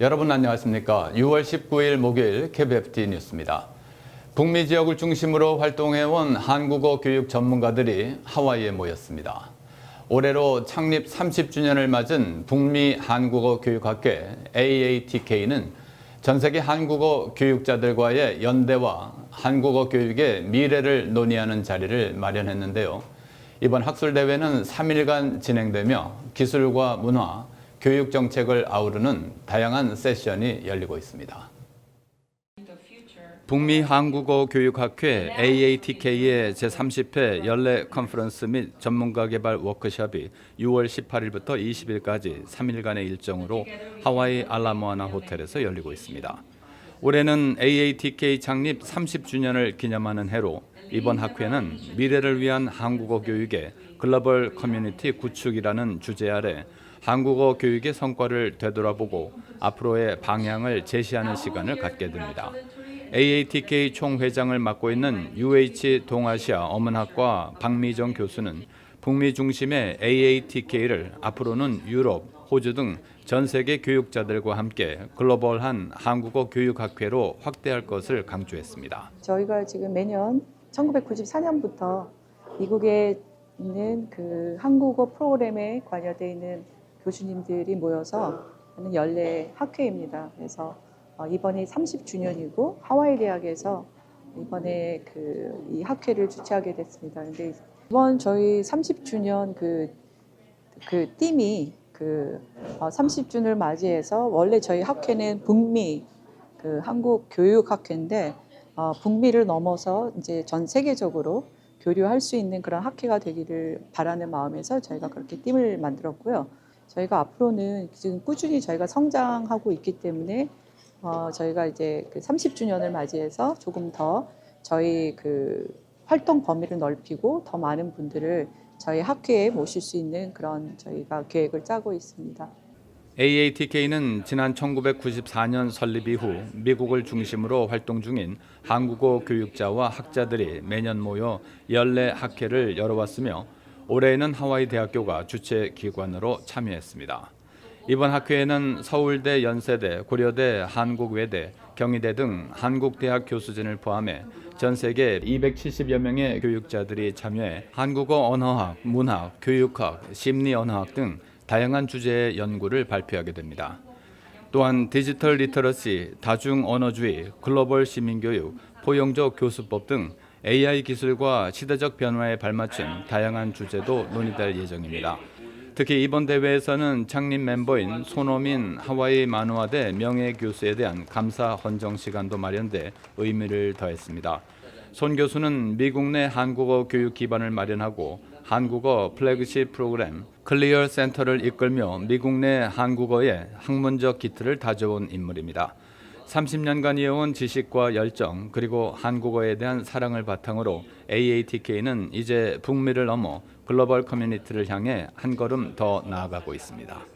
여러분 안녕하십니까? 6월 19일 목요일 KBFT 뉴스입니다. 북미 지역을 중심으로 활동해온 한국어 교육 전문가들이 하와이에 모였습니다. 올해로 창립 30주년을 맞은 북미 한국어 교육학회 AATK는 전 세계 한국어 교육자들과의 연대와 한국어 교육의 미래를 논의하는 자리를 마련했는데요. 이번 학술대회는 3일간 진행되며 기술과 문화, 교육 정책을 아우르는 다양한 세션이 열리고 있습니다. 북미 한국어 교육학회 AATK의 제30회 연례 컨퍼런스 및 전문가 개발 워크숍이 6월 18일부터 20일까지 3일간의 일정으로 하와이 알라모아나 호텔에서 열리고 있습니다. 올해는 AATK 창립 30주년을 기념하는 해로 이번 학회는 미래를 위한 한국어 교육의 글로벌 커뮤니티 구축이라는 주제 아래 한국어 교육의 성과를 되돌아보고 앞으로의 방향을 제시하는 시간을 갖게 됩니다. AATK 총회장을 맡고 있는 UH 동아시아 어문학과 박미정 교수는 북미 중심의 AATK를 앞으로는 유럽, 호주 등 전 세계 교육자들과 함께 글로벌한 한국어 교육학회로 확대할 것을 강조했습니다. 저희가 지금 매년 1994년부터 미국에 있는 그 한국어 프로그램에 관여되어 있는 교수님들이 모여서 하는 연례 학회입니다. 그래서 어, 이번이 30주년이고 하와이 대학에서 이번에 그 이 학회를 주최하게 됐습니다. 근데 이번 저희 30주년 그, 그 띠이 그 어, 30주년을 맞이해서 원래 저희 학회는 북미 그 한국 교육 학회인데 어, 북미를 넘어서 이제 전 세계적으로 교류할 수 있는 그런 학회가 되기를 바라는 마음에서 저희가 그렇게 띠을 만들었고요. 저희가 앞으로는 지금 꾸준히 저희가 성장하고 있기 때문에 어, 저희가 이제 그 30주년을 맞이해서 조금 더 저희 그 활동 범위를 넓히고 더 많은 분들을 저희 학회에 모실 수 있는 그런 저희가 계획을 짜고 있습니다. AATK는 지난 1994년 설립 이후 미국을 중심으로 활동 중인 한국어 교육자와 학자들이 매년 모여 연례 학회를 열어왔으며 올해에는 하와이 대학교가 주최 기관으로 참여했습니다. 이번 학회에는 서울대, 연세대, 고려대, 한국외대, 경희대 등 한국 대학 교수진을 포함해 전 세계 270여 명의 교육자들이 참여해 한국어 언어학, 문학, 교육학, 심리 언어학 등 다양한 주제의 연구를 발표하게 됩니다. 또한 디지털 리터러시, 다중 언어주의, 글로벌 시민교육, 포용적 교수법 등 AI 기술과 시대적 변화에 발맞춘 다양한 주제도 논의될 예정입니다. 특히 이번 대회에서는 창립 멤버인 손호민 하와이 만우아대 명예 교수에 대한 감사 헌정 시간도 마련돼 의미를 더했습니다. 손 교수는 미국 내 한국어 교육 기반을 마련하고 한국어 플래그십 프로그램 클리어 센터를 이끌며 미국 내 한국어의 학문적 기틀을 다져온 인물입니다. 30년간 이어온 지식과 열정 그리고 한국어에 대한 사랑을 바탕으로 AATK는 이제 북미를 넘어 글로벌 커뮤니티를 향해 한 걸음 더 나아가고 있습니다.